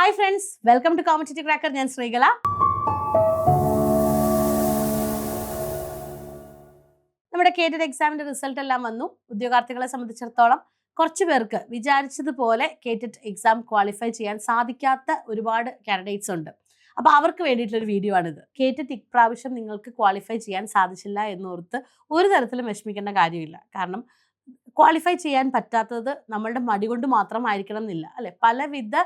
Hi friends welcome to competitive cracker ഞാൻ ശ്രീകല. നമ്മുടെ കേറ്റഡ് എക്സാമിന്റെ റിസൾട്ട് എല്ലാം വന്നു. ഉദ്യോഗാർത്ഥികളെ സംബന്ധിച്ചിടത്തോളം കുറച്ച് പേർക്ക് വിചാരിച്ചതുപോലെ കേറ്റഡ് എക്സാം ക്വാളിഫൈ ചെയ്യാൻ സാധിക്കാത്ത ഒരുപാട് കാൻഡിഡേറ്റ്സ് ഉണ്ട്. അപ്പോൾ അവർക്ക് വേണ്ടിയിട്ടുള്ളൊരു വീഡിയോ ആണിത്. കേറ്റഡ് ഇപ്രാവശ്യം നിങ്ങൾക്ക് ക്വാളിഫൈ ചെയ്യാൻ സാധിച്ചില്ല എന്നോർത്ത് ഒരു തരത്തിലും വിഷമിക്കേണ്ട കാര്യമില്ല. കാരണം ക്വാളിഫൈ ചെയ്യാൻ പറ്റാത്തത് നമ്മളുടെ മടി കൊണ്ട് മാത്രമായിരിക്കണം എന്നില്ല. അല്ലെ? പലവിധ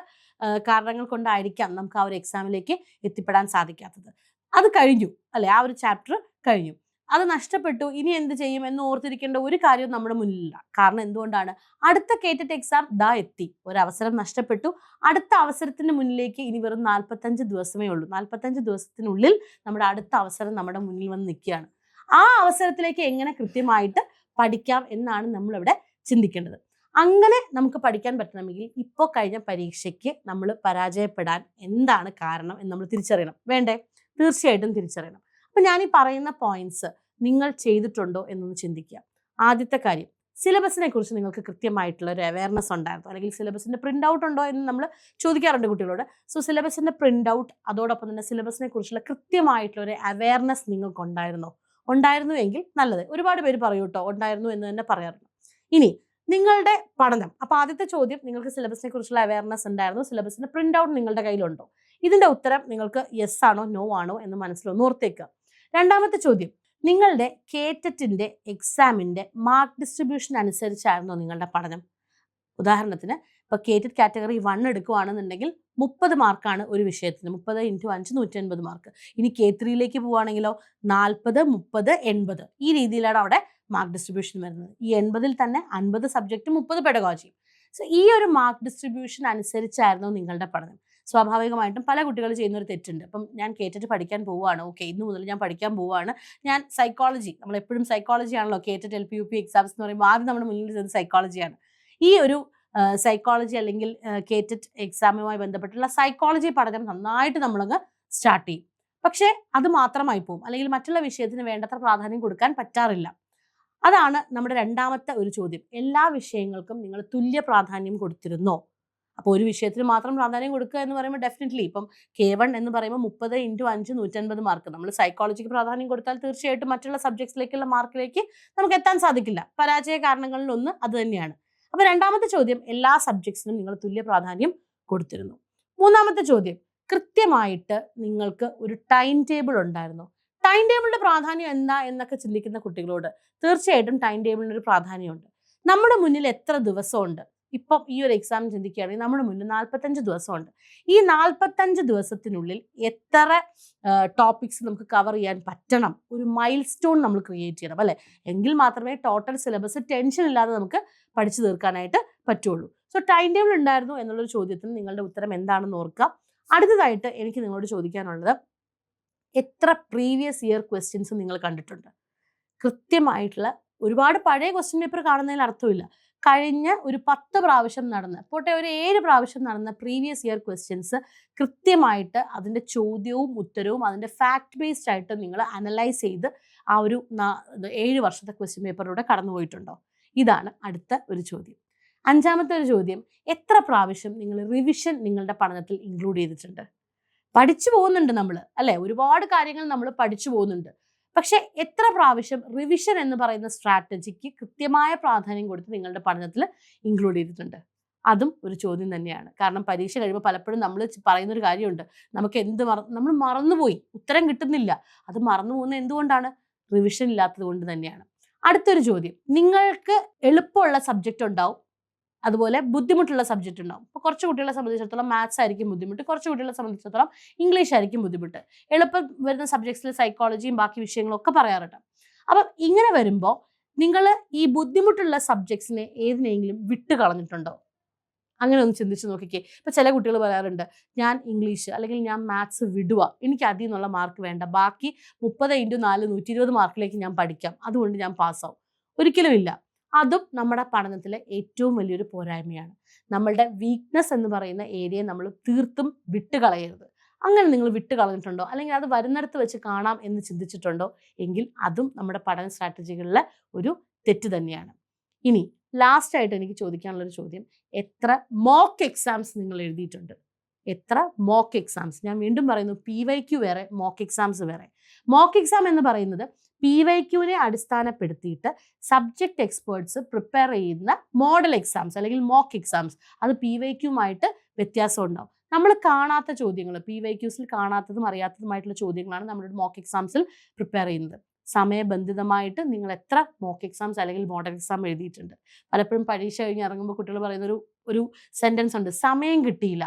കാരണങ്ങൾ കൊണ്ടായിരിക്കാം നമുക്ക് ആ ഒരു എക്സാമിലേക്ക് എത്തിപ്പെടാൻ സാധിക്കാത്തത്. അത് കഴിഞ്ഞു അല്ലെ? ആ ഒരു ചാപ്റ്റർ കഴിഞ്ഞു. അത് നഷ്ടപ്പെട്ടു. ഇനി എന്ത് ചെയ്യും എന്ന് ഓർത്തിരിക്കേണ്ട ഒരു കാര്യവും നമ്മുടെ മുന്നിലില്ല. കാരണം എന്തുകൊണ്ടാണ്? അടുത്ത കേറ്ററ്റ് എക്സാം ദാ എത്തി. ഒരു അവസരം നഷ്ടപ്പെട്ടു. അടുത്ത അവസരത്തിന് മുന്നിലേക്ക് ഇനി വെറും നാൽപ്പത്തഞ്ച് ദിവസമേ ഉള്ളൂ. നാൽപ്പത്തഞ്ച് ദിവസത്തിനുള്ളിൽ നമ്മുടെ അടുത്ത അവസരം നമ്മുടെ മുന്നിൽ വന്ന് നിൽക്കുകയാണ്. ആ അവസരത്തിലേക്ക് എങ്ങനെ കൃത്യമായിട്ട് പഠിക്കാം എന്നാണ് നമ്മളിവിടെ ചിന്തിക്കേണ്ടത്. അങ്ങനെ നമുക്ക് പഠിക്കാൻ പറ്റണമെങ്കിൽ ഇപ്പോൾ കഴിഞ്ഞ പരീക്ഷയ്ക്ക് നമ്മൾ പരാജയപ്പെടാൻ എന്താണ് കാരണം എന്ന് നമ്മൾ തിരിച്ചറിയണം. വേണ്ടേ? തീർച്ചയായിട്ടും തിരിച്ചറിയണം. അപ്പം ഞാൻ ഈ പറയുന്ന പോയിന്റ്സ് നിങ്ങൾ ചെയ്തിട്ടുണ്ടോ എന്നൊന്ന് ചിന്തിക്കുക. ആദ്യത്തെ കാര്യം സിലബസിനെ കുറിച്ച് നിങ്ങൾക്ക് കൃത്യമായിട്ടുള്ള ഒരു അവയർനെസ് ഉണ്ടായിരുന്നു. അല്ലെങ്കിൽ സിലബസിന്റെ പ്രിന്റ് ഔട്ട് ഉണ്ടോ എന്ന് നമ്മൾ ചോദിക്കാറുണ്ട് കുട്ടികളോട്. സോ സിലബസിന്റെ പ്രിന്റ് ഔട്ട് അതോടൊപ്പം തന്നെ സിലബസിനെ കുറിച്ചുള്ള കൃത്യമായിട്ടുള്ള ഒരു അവയർനെസ് നിങ്ങൾക്ക് ഉണ്ടായിരുന്നോ ഉണ്ടായിരുന്നു എങ്കിൽ നല്ലത്. ഒരുപാട് പേര് പറയൂട്ടോ ഉണ്ടായിരുന്നു എന്ന് തന്നെ പറയാറുണ്ട്. ഇനി നിങ്ങളുടെ പഠനം. അപ്പൊ ആദ്യത്തെ ചോദ്യം നിങ്ങൾക്ക് സിലബസിനെ കുറിച്ചുള്ള അവയർനെസ് ഉണ്ടായിരുന്നു. സിലബസിന്റെ പ്രിന്റ് ഔട്ട് നിങ്ങളുടെ കയ്യിലുണ്ടോ? ഇതിന്റെ ഉത്തരം നിങ്ങൾക്ക് യെസ് ആണോ നോ ആണോ എന്ന് മനസ്സിലൊന്ന് ഓർത്തേക്കുക. രണ്ടാമത്തെ ചോദ്യം. നിങ്ങളുടെ കേറ്ററ്റിന്റെ എക്സാമിന്റെ മാർക്ക് ഡിസ്ട്രിബ്യൂഷൻ അനുസരിച്ചായിരുന്നോ നിങ്ങളുടെ പഠനം? ഉദാഹരണത്തിന് ഇപ്പോൾ കേറ്റഡ് കാറ്റഗറി വൺ എടുക്കുകയാണെന്നുണ്ടെങ്കിൽ മുപ്പത് മാർക്കാണ് ഒരു വിഷയത്തിന്. മുപ്പത് ഇന്റു അഞ്ച് നൂറ്റി എൺപത് മാർക്ക്. ഇനി കെ ത്രീയിലേക്ക് പോവുകയാണെങ്കിലോ നാൽപ്പത് മുപ്പത് എൺപത്. ഈ രീതിയിലാണ് അവിടെ മാർക്ക് ഡിസ്ട്രിബ്യൂഷൻ വരുന്നത്. ഈ എൺപതിൽ തന്നെ അൻപത് സബ്ജക്റ്റ് മുപ്പത് പെടകോജി സോ ഈ ഒരു മാർക്ക് ഡിസ്ട്രിബ്യൂഷൻ അനുസരിച്ചായിരുന്നു നിങ്ങളുടെ പഠനം. സ്വാഭാവികമായിട്ടും പല കുട്ടികൾ ചെയ്യുന്ന ഒരു തെറ്റുണ്ട്. അപ്പം ഞാൻ കേട്ടിട്ട് പഠിക്കാൻ പോവുകയാണ്. ഓക്കെ ഇന്ന് മുതൽ ഞാൻ പഠിക്കാൻ പോവുകയാണ്. ഞാൻ സൈക്കോളജി നമ്മൾ എപ്പോഴും സൈക്കോളജി ആണല്ലോ. കേട്ടിട്ട് L P U P exams എന്ന് പറയുമ്പോൾ ആദ്യം നമ്മുടെ മുന്നിൽ വരുന്നത് സൈക്കോളജിയാണ് ഈ ഒരു സൈക്കോളജി അല്ലെങ്കിൽ കേറ്ററ്റ് എക്സാമുമായി ബന്ധപ്പെട്ടുള്ള സൈക്കോളജി പഠനം നന്നായിട്ട് നമ്മളങ്ങ് സ്റ്റാർട്ട് ചെയ്യും. പക്ഷേ അത് മാത്രമായി പോകും അല്ലെങ്കിൽ മറ്റുള്ള വിഷയത്തിന് വേണ്ടത്ര പ്രാധാന്യം കൊടുക്കാൻ പറ്റാറില്ല. അതാണ് നമ്മുടെ രണ്ടാമത്തെ ഒരു ചോദ്യം. എല്ലാ വിഷയങ്ങൾക്കും നിങ്ങൾ തുല്യ പ്രാധാന്യം കൊടുത്തിരുന്നോ? അപ്പോൾ ഒരു വിഷയത്തിന് മാത്രം പ്രാധാന്യം കൊടുക്കുക എന്ന് പറയുമ്പോൾ ഡെഫിനറ്റ്ലി ഇപ്പം കെ വൺ എന്ന് പറയുമ്പോൾ മുപ്പത് ഇന്റു അഞ്ച് നൂറ്റൻപത് മാർക്ക് നമ്മൾ സൈക്കോളജിക്ക് പ്രാധാന്യം കൊടുത്താൽ തീർച്ചയായിട്ടും മറ്റുള്ള സബ്ജക്ട്സിലേക്കുള്ള മാർക്കിലേക്ക് നമുക്ക് എത്താൻ സാധിക്കില്ല. പരാജയ കാരണങ്ങളിലൊന്ന് അത് തന്നെയാണ്. അപ്പോൾ രണ്ടാമത്തെ ചോദ്യം എല്ലാ സബ്ജക്ട്സിനും നിങ്ങൾ തുല്യ പ്രാധാന്യം കൊടുത്തിരുന്നു. മൂന്നാമത്തെ ചോദ്യം കൃത്യമായിട്ട് നിങ്ങൾക്ക് ഒരു ടൈം ടേബിൾ ഉണ്ടായിരുന്നു. ടൈം ടേബിളിന്റെ പ്രാധാന്യം എന്താ എന്നൊക്കെ ചിന്തിക്കുന്ന കുട്ടികളോട് തീർച്ചയായിട്ടും ടൈം ടേബിളിന് ഒരു പ്രാധാന്യമുണ്ട്. നമ്മുടെ മുന്നിൽ എത്ര ദിവസമുണ്ട്? ഇപ്പം ഈ ഒരു എക്സാം ചിന്തിക്കുകയാണെങ്കിൽ നമ്മുടെ മുന്നിൽ നാൽപ്പത്തഞ്ച് ദിവസമുണ്ട്. ഈ നാൽപ്പത്തഞ്ച് ദിവസത്തിനുള്ളിൽ എത്ര ടോപ്പിക്സ് നമുക്ക് കവർ ചെയ്യാൻ പറ്റണം? ഒരു മൈൽ സ്റ്റോൺ നമ്മൾ ക്രിയേറ്റ് ചെയ്യണം അല്ലേ? എങ്കിൽ മാത്രമേ ടോട്ടൽ സിലബസ് ടെൻഷൻ ഇല്ലാതെ നമുക്ക് പഠിച്ചു തീർക്കാനായിട്ട് പറ്റുള്ളൂ. സോ ടൈം ടേബിൾ ഉണ്ടായിരുന്നു എന്നുള്ളൊരു ചോദ്യത്തിന് നിങ്ങളുടെ ഉത്തരം എന്താണെന്ന് ഓർക്കുക. അടുത്തതായിട്ട് എനിക്ക് നിങ്ങളോട് ചോദിക്കാനുള്ളത് എത്ര പ്രീവിയസ് ഇയർ ക്വസ്റ്റ്യൻസ് നിങ്ങൾ കണ്ടിട്ടുണ്ട്? കൃത്യമായിട്ടുള്ള ഒരുപാട് പഴയ ക്വസ്റ്റ്യൻ പേപ്പർ കാണുന്നതിൽ അർത്ഥമില്ല. കഴിഞ്ഞ ഒരു പത്ത് പ്രാവശ്യം നടന്ന പോട്ടെ ഒരു ഏഴ് പ്രാവശ്യം നടന്ന പ്രീവിയസ് ഇയർ ക്വസ്റ്റ്യൻസ് കൃത്യമായിട്ട് അതിന്റെ ചോദ്യവും ഉത്തരവും അതിന്റെ ഫാക്ട് ബേസ്ഡ് ആയിട്ട് നിങ്ങൾ അനലൈസ് ചെയ്ത് ആ ഒരു ഏഴ് വർഷത്തെ ക്വസ്റ്റ്യൻ പേപ്പറിലൂടെ കടന്നുപോയിട്ടുണ്ടോ ഇതാണ് അടുത്ത ഒരു ചോദ്യം. അഞ്ചാമത്തെ ഒരു ചോദ്യം എത്ര പ്രാവശ്യം നിങ്ങൾ റിവിഷൻ നിങ്ങളുടെ പഠനത്തിൽ ഇൻക്ലൂഡ് ചെയ്തിട്ടുണ്ട്? പഠിച്ചു പോകുന്നുണ്ട് നമ്മൾ അല്ലെ? ഒരുപാട് കാര്യങ്ങൾ നമ്മൾ പഠിച്ചു പോകുന്നുണ്ട്. പക്ഷെ എത്ര പ്രാവശ്യം റിവിഷൻ എന്ന് പറയുന്ന സ്ട്രാറ്റജിക്ക് കൃത്യമായ പ്രാധാന്യം കൊടുത്ത് നിങ്ങളുടെ പഠനത്തിൽ ഇൻക്ലൂഡ് ചെയ്തിട്ടുണ്ട്? അതും ഒരു ചോദ്യം തന്നെയാണ്. കാരണം പരീക്ഷ കഴിയുമ്പോൾ പലപ്പോഴും നമ്മൾ പറയുന്നൊരു കാര്യമുണ്ട്. നമുക്ക് എന്ത് മറ നമ്മൾ മറന്നുപോയി. ഉത്തരം കിട്ടുന്നില്ല. അത് മറന്നു പോകുന്നത് എന്തുകൊണ്ടാണ്? റിവിഷൻ ഇല്ലാത്തത് കൊണ്ട് തന്നെയാണ്. അടുത്തൊരു ചോദ്യം. നിങ്ങൾക്ക് എളുപ്പമുള്ള സബ്ജക്റ്റ് ഉണ്ടാവും. അതുപോലെ ബുദ്ധിമുട്ടുള്ള സബ്ജക്റ്റ് ഉണ്ടാവും. ഇപ്പോൾ കുറച്ച് കുട്ടികളെ സംബന്ധിച്ചിടത്തോളം മാത്സ് ആയിരിക്കും ബുദ്ധിമുട്ട് കുറച്ച് കുട്ടികളെ സംബന്ധിച്ചിടത്തോളം ഇംഗ്ലീഷ് ആയിരിക്കും ബുദ്ധിമുട്ട്. എളുപ്പം വരുന്ന സബ്ജക്ട്സിൽ സൈക്കോളജിയും ബാക്കി വിഷയങ്ങളും ഒക്കെ പറയാറുണ്ട്. അപ്പം ഇങ്ങനെ വരുമ്പോൾ നിങ്ങൾ ഈ ബുദ്ധിമുട്ടുള്ള സബ്ജക്ട്സിനെ ഏതിനെങ്കിലും വിട്ട് കളഞ്ഞിട്ടുണ്ടോ? അങ്ങനെ ഒന്ന് ചിന്തിച്ച് നോക്കിക്കേ. ഇപ്പൊ ചില കുട്ടികൾ പറയാറുണ്ട് ഞാൻ ഇംഗ്ലീഷ് അല്ലെങ്കിൽ ഞാൻ മാത്സ് വിടുക എനിക്ക് അതിൽ നിന്നുള്ള മാർക്ക് വേണ്ട. ബാക്കി മുപ്പത് ഇന്റു നാല് നൂറ്റി ഇരുപത് മാർക്കിലേക്ക് ഞാൻ പഠിക്കാം. അതുകൊണ്ട് ഞാൻ പാസ്സാവും ഒരിക്കലും ഇല്ല. അതും നമ്മുടെ പഠനത്തിലെ ഏറ്റവും വലിയൊരു പോരായ്മയാണ്. നമ്മളുടെ വീക്ക്നെസ് എന്ന് പറയുന്ന ഏരിയയെ നമ്മൾ തീർത്തും വിട്ടുകളയരുത്. അങ്ങനെ നിങ്ങൾ വിട്ട് കളഞ്ഞിട്ടുണ്ടോ അല്ലെങ്കിൽ അത് വരുന്നിടത്ത് വെച്ച് കാണാം എന്ന് ചിന്തിച്ചിട്ടുണ്ടോ? എങ്കിൽ അതും നമ്മുടെ പഠന സ്ട്രാറ്റജികളിലെ ഒരു തെറ്റ് തന്നെയാണ്. ഇനി ലാസ്റ്റ് ആയിട്ട് എനിക്ക് ചോദിക്കാനുള്ളൊരു ചോദ്യം. എത്ര മോക്ക് എക്സാംസ് നിങ്ങൾ എഴുതിയിട്ടുണ്ട്? എത്ര മോക്ക് എക്സാംസ് ഞാൻ വീണ്ടും പറയുന്നു പി വൈ ക്യു വേറെ മോക്ക് എക്സാംസ് വേറെ. മോക്ക് എക്സാം എന്ന് പറയുന്നത് പി വൈ ക്യുവിനെ അടിസ്ഥാനപ്പെടുത്തിയിട്ട് സബ്ജക്റ്റ് എക്സ്പേർട്സ് പ്രിപ്പയർ ചെയ്യുന്ന മോഡൽ എക്സാംസ് അല്ലെങ്കിൽ മോക്ക് എക്സാംസ് അത് പി വൈ ക്യുമായിട്ട് വ്യത്യാസം ഉണ്ടാവും. നമ്മൾ കാണാത്ത ചോദ്യങ്ങൾ പി വൈ ക്യൂസിൽ കാണാത്തതും അറിയാത്തതുമായിട്ടുള്ള ചോദ്യങ്ങളാണ് നമ്മുടെ മോക്ക് എക്സാംസിൽ പ്രിപ്പയർ ചെയ്യുന്നത്. സമയബന്ധിതമായിട്ട് നിങ്ങൾ എത്ര മോക്ക് എക്സാംസ് അല്ലെങ്കിൽ മോഡൽ എക്സാം എഴുതിയിട്ടുണ്ട്. പലപ്പോഴും പരീക്ഷ കഴിഞ്ഞ് ഇറങ്ങുമ്പോൾ കുട്ടികൾ പറയുന്ന ഒരു ഒരു സെന്റൻസ് ഉണ്ട് സമയം കിട്ടിയില്ല.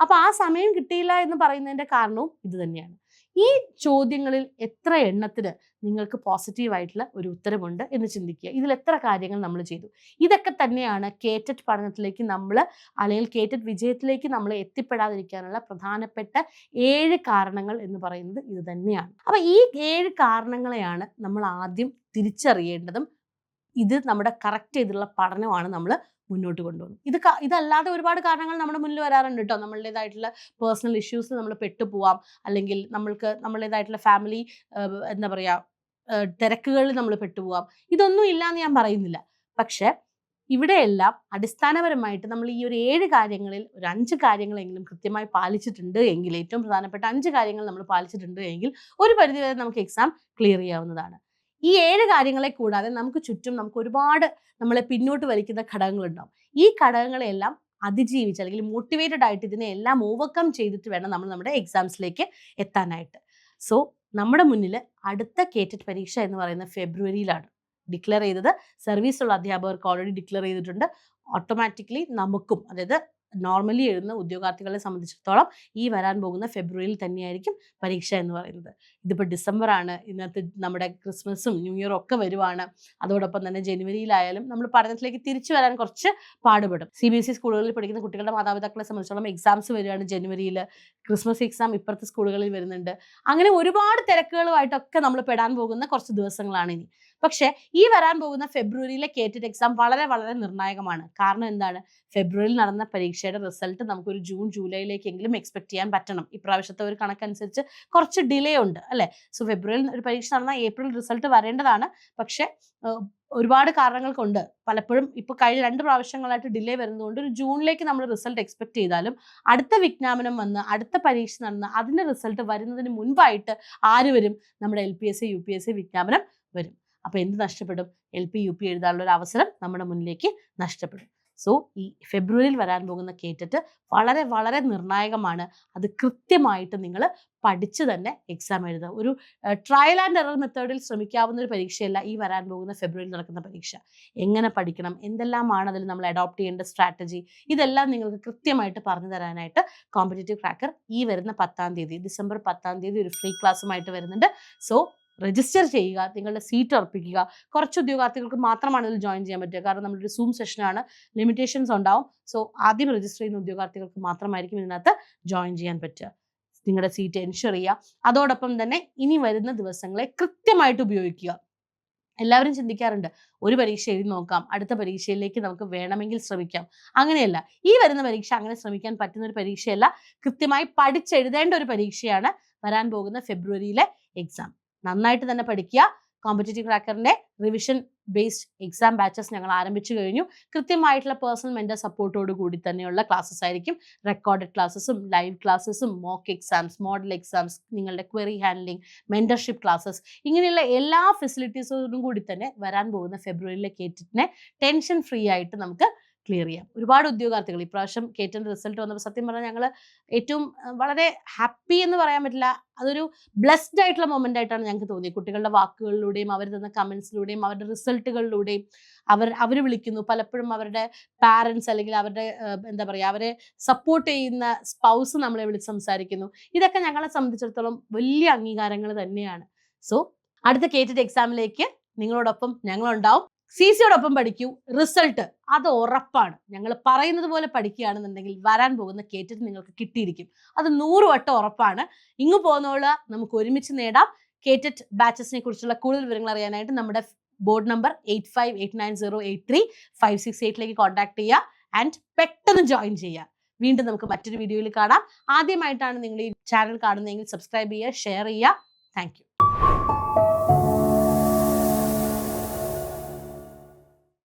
അപ്പോൾ ആ സമയം കിട്ടിയില്ല എന്ന് പറയുന്നതിന്റെ കാരണവും ഇത് തന്നെയാണ്. ഈ ചോദ്യങ്ങളിൽ എത്ര എണ്ണത്തിന് നിങ്ങൾക്ക് പോസിറ്റീവായിട്ടുള്ള ഒരു ഉത്തരമുണ്ട് എന്ന് ചിന്തിക്കുക. ഇതിൽ എത്ര കാര്യങ്ങൾ നമ്മൾ ചെയ്തു? ഇതൊക്കെ തന്നെയാണ് കേറ്ററ്റ് പഠനത്തിലേക്ക് നമ്മൾ അല്ലെങ്കിൽ കേറ്ററ്റ് വിജയത്തിലേക്ക് നമ്മൾ എത്തിപ്പെടാതിരിക്കാനുള്ള പ്രധാനപ്പെട്ട ഏഴ് കാരണങ്ങൾ എന്ന് പറയുന്നത് ഇത് തന്നെയാണ്. അപ്പോൾ ഈ ഏഴ് കാരണങ്ങളെയാണ് നമ്മൾ ആദ്യം തിരിച്ചറിയേണ്ടതും ഇത് നമ്മുടെ കറക്റ്റ് ചെയ്തുള്ള പഠനമാണ് നമ്മൾ മുന്നോട്ട് കൊണ്ടുപോകുന്നത് ഇത് ഇതല്ലാതെ ഒരുപാട് കാരണങ്ങൾ നമ്മുടെ മുന്നിൽ വരാറുണ്ട് കേട്ടോ നമ്മളുടേതായിട്ടുള്ള പേഴ്സണൽ ഇഷ്യൂസ് നമ്മൾ പെട്ടുപോവാം. അല്ലെങ്കിൽ നമ്മൾക്ക് നമ്മളുടേതായിട്ടുള്ള ഫാമിലി എന്താ പറയുക തിരക്കുകളിൽ നമ്മൾ പെട്ടുപോവാം. ഇതൊന്നും ഇല്ല എന്ന് ഞാൻ പറയുന്നില്ല. പക്ഷെ ഇവിടെയെല്ലാം അടിസ്ഥാനപരമായിട്ട് നമ്മൾ ഈ ഒരു ഏഴ് കാര്യങ്ങളിൽ ഒരു അഞ്ച് കാര്യങ്ങളെങ്കിലും കൃത്യമായി പാലിച്ചിട്ടുണ്ട് എങ്കിൽ ഏറ്റവും പ്രധാനപ്പെട്ട അഞ്ച് കാര്യങ്ങൾ നമ്മൾ പാലിച്ചിട്ടുണ്ട് എങ്കിൽ ഒരു പരിധിവരെ നമുക്ക് എക്സാം ക്ലിയർ ചെയ്യാവുന്നതാണ്. ഈ ഏഴ് കാര്യങ്ങളെ കൂടാതെ നമുക്ക് ചുറ്റും നമുക്ക് ഒരുപാട് നമ്മളെ പിന്നോട്ട് വലിക്കുന്ന ഘടകങ്ങളുണ്ടാവും. ഈ ഘടകങ്ങളെല്ലാം അതിജീവിച്ച് അല്ലെങ്കിൽ മോട്ടിവേറ്റഡ് ആയിട്ട് ഇതിനെ എല്ലാം ഓവർകം ചെയ്തിട്ട് വേണം നമ്മൾ നമ്മുടെ എക്സാംസിലേക്ക് എത്താനായിട്ട്. സോ നമ്മുടെ മുന്നിൽ അടുത്ത കേറ്റഡ് പരീക്ഷ എന്ന് പറയുന്നത് ഫെബ്രുവരിയിലാണ്. ഡിക്ലെയർ ചെയ്തത്. സർവീസുള്ള അധ്യാപകർക്ക് ഓൾറെഡി ഡിക്ലെയർ ചെയ്തിട്ടുണ്ട്. ഓട്ടോമാറ്റിക്കലി നമുക്കും അതായത് നോർമലി എഴുതുന്ന ഉദ്യോഗാർത്ഥികളെ സംബന്ധിച്ചിടത്തോളം ഈ വരാൻ പോകുന്ന ഫെബ്രുവരിയിൽ തന്നെയായിരിക്കും പരീക്ഷ എന്ന് പറയുന്നത്. ഇതിപ്പോൾ ഡിസംബർ ആണ് ഇന്നത്തെ നമ്മുടെ ക്രിസ്മസും ന്യൂ ഇയറും ഒക്കെ വരുവാണ്. അതോടൊപ്പം തന്നെ ജനുവരിയിലായാലും നമ്മൾ പഠനത്തിലേക്ക് തിരിച്ചു വരാൻ കുറച്ച് പാടുപെടും. സി ബി എസ് ഇ സ്കൂളുകളിൽ പഠിക്കുന്ന കുട്ടികളുടെ മാതാപിതാക്കളെ സംബന്ധിച്ചിടത്തോളം എക്സാംസ് വരികയാണ് ജനുവരിയിൽ. ക്രിസ്മസ് എക്സാം ഇപ്പുറത്തെ സ്കൂളുകളിൽ വരുന്നുണ്ട്. അങ്ങനെ ഒരുപാട് തിരക്കുകളുമായിട്ടൊക്കെ നമ്മൾ പെടാൻ പോകുന്ന കുറച്ച് ദിവസങ്ങളാണ് ഇനി. പക്ഷേ ഈ വരാൻ പോകുന്ന ഫെബ്രുവരിയിലെ കേറ്റഡ് എക്സാം വളരെ വളരെ നിർണായകമാണ്. കാരണം എന്താണ്? ഫെബ്രുവരിയിൽ നടന്ന പരീക്ഷയുടെ റിസൾട്ട് നമുക്കൊരു ജൂൺ ജൂലൈയിലേക്കെങ്കിലും എക്സ്പെക്ട് ചെയ്യാൻ പറ്റണം. ഇപ്രാവശ്യത്തെ ഒരു കണക്കനുസരിച്ച് കുറച്ച് ഡിലേ ഉണ്ട് അല്ലേ? സോ ഫെബ്രുവരിയിൽ ഒരു പരീക്ഷ നടന്ന ഏപ്രിൽ റിസൾട്ട് വരേണ്ടതാണ്. പക്ഷേ ഒരുപാട് കാരണങ്ങൾ കൊണ്ട് പലപ്പോഴും ഇപ്പോൾ കഴിഞ്ഞ രണ്ട് പ്രാവശ്യങ്ങളായിട്ട് ഡിലേ വരുന്നതുകൊണ്ട് ഒരു ജൂണിലേക്ക് നമ്മൾ റിസൾട്ട് എക്സ്പെക്ട് ചെയ്താലും അടുത്ത വിജ്ഞാപനം വന്ന് അടുത്ത പരീക്ഷ നടന്ന് അതിന്റെ റിസൾട്ട് വരുന്നതിന് മുൻപായിട്ട് ആര് വരും? നമ്മുടെ L P S C U P S C വിജ്ഞാപനം വരും. അപ്പോൾ എന്ത് നഷ്ടപ്പെടും? എൽ പി യു പി എഴുതാനുള്ള ഒരു അവസരം നമ്മുടെ മുന്നിലേക്ക് നഷ്ടപ്പെടും. സോ ഈ ഫെബ്രുവരിയിൽ വരാൻ പോകുന്ന കേറ്ററ്റ് വളരെ വളരെ നിർണായകമാണ്. അത് കൃത്യമായിട്ട് നിങ്ങൾ പഠിച്ച് തന്നെ എക്സാം എഴുതുക. ഒരു ട്രയൽ ആൻഡ് എറർ മെത്തേഡിൽ ശ്രമിക്കാവുന്ന ഒരു പരീക്ഷയല്ല ഈ വരാൻ പോകുന്ന ഫെബ്രുവരിയിൽ നടക്കുന്ന പരീക്ഷ. എങ്ങനെ പഠിക്കണം? എന്തെല്ലാമാണ് അതിൽ നമ്മൾ അഡോപ്റ്റ് ചെയ്യേണ്ട സ്ട്രാറ്റജി ഇതെല്ലാം നിങ്ങൾക്ക് കൃത്യമായിട്ട് പറഞ്ഞു തരാനായിട്ട് കോമ്പറ്റേറ്റീവ് ക്രാക്കർ ഈ വരുന്ന പത്താം തീയതി ഡിസംബർ പത്താം തീയതി ഒരു ഫ്രീ ക്ലാസ്സുമായിട്ട് വരുന്നുണ്ട്. സോ രജിസ്റ്റർ ചെയ്യുക നിങ്ങളുടെ സീറ്റ് ഉറപ്പിക്കുക. കുറച്ച് ഉദ്യോഗാർത്ഥികൾക്ക് മാത്രമാണ് ഇതിൽ ജോയിൻ ചെയ്യാൻ പറ്റുക. കാരണം നമ്മളൊരു സൂം സെഷനാണ് ലിമിറ്റേഷൻസ് ഉണ്ടാവും. സോ ആദ്യം രജിസ്റ്റർ ചെയ്യുന്ന ഉദ്യോഗാർത്ഥികൾക്ക് മാത്രമായിരിക്കും ഇതിനകത്ത് ജോയിൻ ചെയ്യാൻ പറ്റുക. നിങ്ങളുടെ സീറ്റ് എൻഷുർ ചെയ്യുക. അതോടൊപ്പം തന്നെ ഇനി വരുന്ന ദിവസങ്ങളെ കൃത്യമായിട്ട് ഉപയോഗിക്കുക. എല്ലാവരും ചിന്തിക്കാറുണ്ട് ഒരു പരീക്ഷ എഴുതി നോക്കാം അടുത്ത പരീക്ഷയിലേക്ക് നമുക്ക് വേണമെങ്കിൽ ശ്രമിക്കാം. അങ്ങനെയല്ല. ഈ വരുന്ന പരീക്ഷ അങ്ങനെ ശ്രമിക്കാൻ പറ്റുന്ന ഒരു പരീക്ഷയല്ല. കൃത്യമായി പഠിച്ചെഴുതേണ്ട ഒരു പരീക്ഷയാണ് വരാൻ പോകുന്ന ഫെബ്രുവരിയിലെ എക്സാം നന്നായിട്ട് തന്നെ പഠിക്കുക. കോമ്പറ്റേറ്റീവ് ക്രാക്കറിന്റെ റിവിഷൻ ബേസ്ഡ് എക്സാം ബാച്ചസ് ഞങ്ങൾ ആരംഭിച്ചു കഴിഞ്ഞു. കൃത്യമായിട്ടുള്ള പേഴ്സണൽ മെന്റർ സപ്പോർട്ടോട് കൂടി തന്നെയുള്ള ക്ലാസ്സസ് ആയിരിക്കും. റെക്കോർഡഡ് ക്ലാസ്സസും ലൈവ് ക്ലാസ്സസും മോക്ക് എക്സാംസ് മോഡൽ എക്സാംസ് നിങ്ങളുടെ ക്വറി ഹാൻഡ്ലിംഗ് മെന്റർഷിപ്പ് ക്ലാസ്സസ് ഇങ്ങനെയുള്ള എല്ലാ ഫെസിലിറ്റീസോടും കൂടി തന്നെ വരാൻ പോകുന്ന ഫെബ്രുവരിയിലെ കേറ്റിനെ ടെൻഷൻ ഫ്രീ ആയിട്ട് നമുക്ക് ക്ലിയർ ചെയ്യാം. ഒരുപാട് ഉദ്യോഗാർത്ഥികൾ ഇപ്രാവശ്യം കേറ്റിന്റെ റിസൾട്ട് വന്നപ്പോൾ സത്യം പറഞ്ഞാൽ ഞങ്ങൾ ഏറ്റവും വളരെ ഹാപ്പി എന്ന് പറയാൻ പറ്റില്ല. അതൊരു ബ്ലെസ്ഡ് ആയിട്ടുള്ള മൊമെന്റ് ആയിട്ടാണ് ഞങ്ങൾക്ക് തോന്നിയത്. കുട്ടികളുടെ വാക്കുകളിലൂടെയും അവർ തന്ന കമൻസിലൂടെയും അവരുടെ റിസൾട്ടുകളിലൂടെയും അവർ അവർ വിളിക്കുന്നു. പലപ്പോഴും അവരുടെ പാരൻസ് അല്ലെങ്കിൽ അവരുടെ എന്താ പറയുക അവരെ സപ്പോർട്ട് ചെയ്യുന്ന സ്പൗസ് നമ്മളെ വിളിച്ച് സംസാരിക്കുന്നു. ഇതൊക്കെ ഞങ്ങളെ സംബന്ധിച്ചിടത്തോളം വലിയ അംഗീകാരങ്ങൾ തന്നെയാണ്. സോ അടുത്ത കേറ്റഡ് എക്സാമിലേക്ക് നിങ്ങളോടൊപ്പം ഞങ്ങളുണ്ടാവും. സി സിയോടൊപ്പം പഠിക്കൂ. റിസൾട്ട്. അത് ഉറപ്പാണ്. ഞങ്ങൾ പറയുന്നത് പോലെ പഠിക്കുകയാണെന്നുണ്ടെങ്കിൽ വരാൻ പോകുന്ന കേറ്ററ്റ് നിങ്ങൾക്ക് കിട്ടിയിരിക്കും. അത് നൂറ് വട്ടം ഉറപ്പാണ്. ഇങ്ങ് പോകുന്നവൾ നമുക്ക് ഒരുമിച്ച് നേടാം. കേറ്ററ്റ് ബാച്ചസിനെ കുറിച്ചുള്ള കൂടുതൽ വിവരങ്ങൾ അറിയാനായിട്ട് നമ്മുടെ board number eight five eight nine zero eight three five six എയ്റ്റിലേക്ക് contact ചെയ്യുക. ആൻഡ് പെട്ടെന്ന് ജോയിൻ ചെയ്യുക. വീണ്ടും നമുക്ക് മറ്റൊരു വീഡിയോയിൽ കാണാം. ആദ്യമായിട്ടാണ് നിങ്ങൾ ഈ ചാനൽ കാണുന്നതെങ്കിൽ സബ്സ്ക്രൈബ് ചെയ്യുക ഷെയർ ചെയ്യുക. താങ്ക്